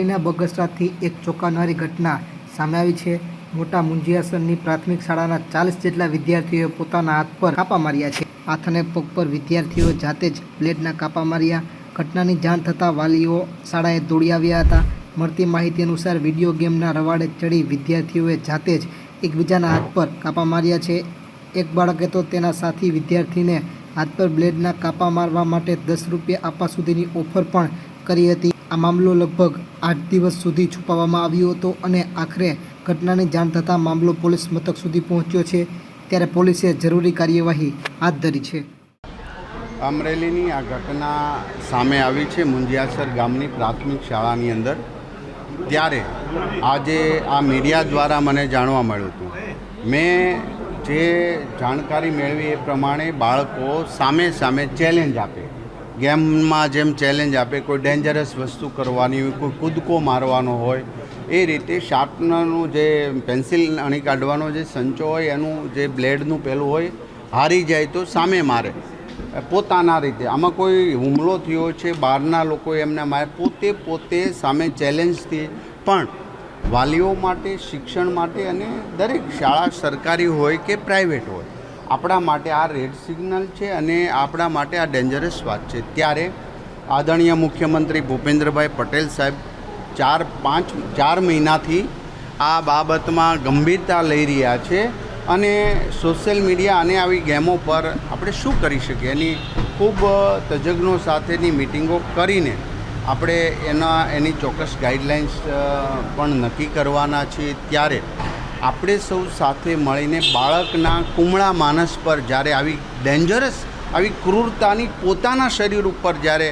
બગસરાથી એક ચોંકાવનારી ઘટના સામે આવી છે. મોટા મુંજિયાસરની પ્રાથમિક શાળાના ચાલીસ જેટલા વિદ્યાર્થીઓએ પોતાના હાથ પર કાપા માર્યા છે. હાથ અને પગ પર વિદ્યાર્થીઓ જાતે જ બ્લેડના કાપા માર્યા. ઘટનાની જાણ થતાં વાલીઓ શાળાએ દોડી આવ્યા હતા. મળતી માહિતી અનુસાર વીડિયો ગેમના રવાડે ચડી વિદ્યાર્થીઓએ જાતે જ એકબીજાના હાથ પર કાપા માર્યા છે. એક બાળકે તો તેના સાથી વિદ્યાર્થીને હાથ પર બ્લેડના કાપા મારવા માટે દસ રૂપિયા આપવા સુધીની ઓફર પણ કરી હતી. આ મામલો લગભગ આઠ દિવસ સુધી છુપાવવામાં આવ્યો હતો અને આખરે ઘટનાની જાણ થતાં મામલો પોલીસ મથક સુધી પહોંચ્યો છે, ત્યારે પોલીસે જરૂરી કાર્યવાહી હાથ ધરી છે. અમરેલીની આ ઘટના સામે આવી છે મુંજિયાસર ગામની પ્રાથમિક શાળાની અંદર. ત્યારે આજે આ મીડિયા દ્વારા મને જાણવા મળ્યું હતું. મેં જે જાણકારી મેળવી એ પ્રમાણે બાળકો સામે સામે ચેલેન્જ આપે. ગેમમાં જેમ ચેલેન્જ આપે, કોઈ ડેન્જરસ વસ્તુ કરવાની હોય, કોઈ કૂદકો મારવાનો હોય, એ રીતે શાર્પનરનું જે પેન્સિલ અણી કાઢવાનો જે સંચો હોય, એનું જે બ્લેડનું પેલું હોય, હારી જાય તો સામે મારે. પોતાના રીતે. આમાં કોઈ હુમલો થયો છે, બહારના લોકો એમને મારે પોતે પોતે સામે ચેલેન્જથી પણ વાલીઓ માટે, શિક્ષણ માટે અને દરેક શાળા સરકારી હોય કે પ્રાઇવેટ હોય આપણા માટે આ રેડ સિગ્નલ છે અને આપણા માટે આ ડેન્જરસ વાત છે. ત્યારે આદરણીય મુખ્યમંત્રી ભૂપેન્દ્રભાઈ પટેલ સાહેબ ચાર પાંચ, ચાર મહિનાથી આ બાબતમાં ગંભીરતા લઈ રહ્યા છે અને સોશિયલ મીડિયા અને આવી ગેમો પર આપણે શું કરી શકીએ? એની ખૂબ તજજ્ઞો સાથેની મિટિંગો કરીને આપણે એના, એની ચોક્કસ ગાઈડલાઇન્સ પણ નક્કી કરવાના છીએ. ત્યારે આપણે સૌ સાથે મળીને બાળકના કુમળા માનસ પર જ્યારે આવી ડેન્જરસ આવી ક્રૂરતાની પોતાના શરીર ઉપર જ્યારે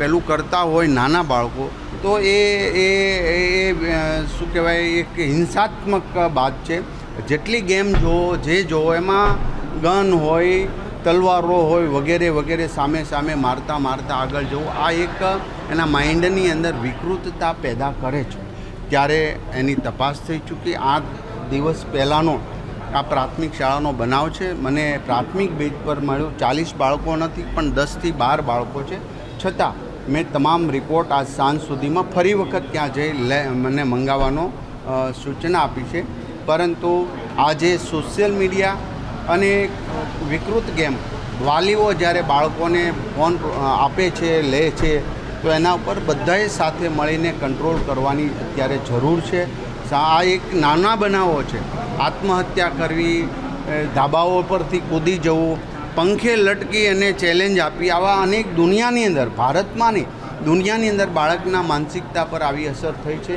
પેલું કરતા હોય નાના બાળકો, તો એ એ શું કહેવાય, એક હિંસાત્મક બાત છે. જેટલી ગેમ જુઓ જે જુઓ એમાં ગન હોય, તલવારો હોય, વગેરે વગેરે સામે સામે મારતા મારતા આગળ જવું, આ એક એના માઇન્ડની અંદર વિકૃતતા પેદા કરે છે. ત્યારે એની તપાસ થઈ ચૂકી. આ દિવસ પહેલાંનો આ પ્રાથમિક શાળાનો બનાવ છે. મને પ્રાથમિક બેચ પર મળ્યું. ચાલીસ બાળકો નથી, પણ દસથી બાર બાળકો છે. છતાં મેં તમામ રિપોર્ટ આજ સાંજ સુધીમાં ફરી વખત ત્યાં જઈ લે, મને મંગાવવાનો સૂચના આપી છે. પરંતુ આજે સોશિયલ મીડિયા અને વિકૃત ગેમ વાલીઓ જ્યારે બાળકોને ફોન આપે છે, લે છે તો એના ઉપર બધાએ સાથે મળીને કંટ્રોલ કરવાની અત્યારે જરૂર છે. આ એક નાના બનાવો છે. આત્મહત્યા કરવી ધાબાઓ પરથી કૂદી જવું, પંખે લટકી અને ચેલેન્જ આપી આવા અનેક દુનિયાની અંદર, ભારતમાં નહીં, દુનિયાની અંદર બાળકના માનસિકતા પર આવી અસર થઈ છે.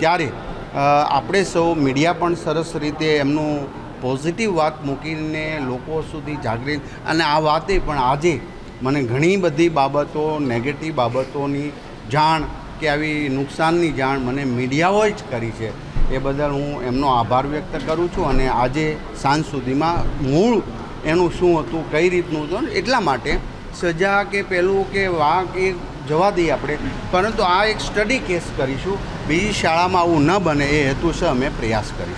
ત્યારે આપણે સૌ મીડિયા પણ સરસ રીતે એમનું પોઝિટિવ વાત મૂકીને લોકો સુધી જાગૃત અને આ વાતે પણ આજે મને ઘણી બધી બાબતો નેગેટિવ બાબતોની જાણ કે આવી નુકસાનની જાણ મને મીડિયાઓએ જ કરી છે. એ બદલ હું એમનો આભાર વ્યક્ત કરું છું અને આજે સાંજ સુધીમાં મૂળ એનું શું હતું, કઈ રીતનું હતું એટલા માટે સજા કે પેલું કે વાંક એ જવા દઈએ આપણે. પરંતુ આ એક સ્ટડી કેસ કરીશું. બીજી શાળામાં આવું ન બને એ હેતુસર અમે પ્રયાસ કરીશું.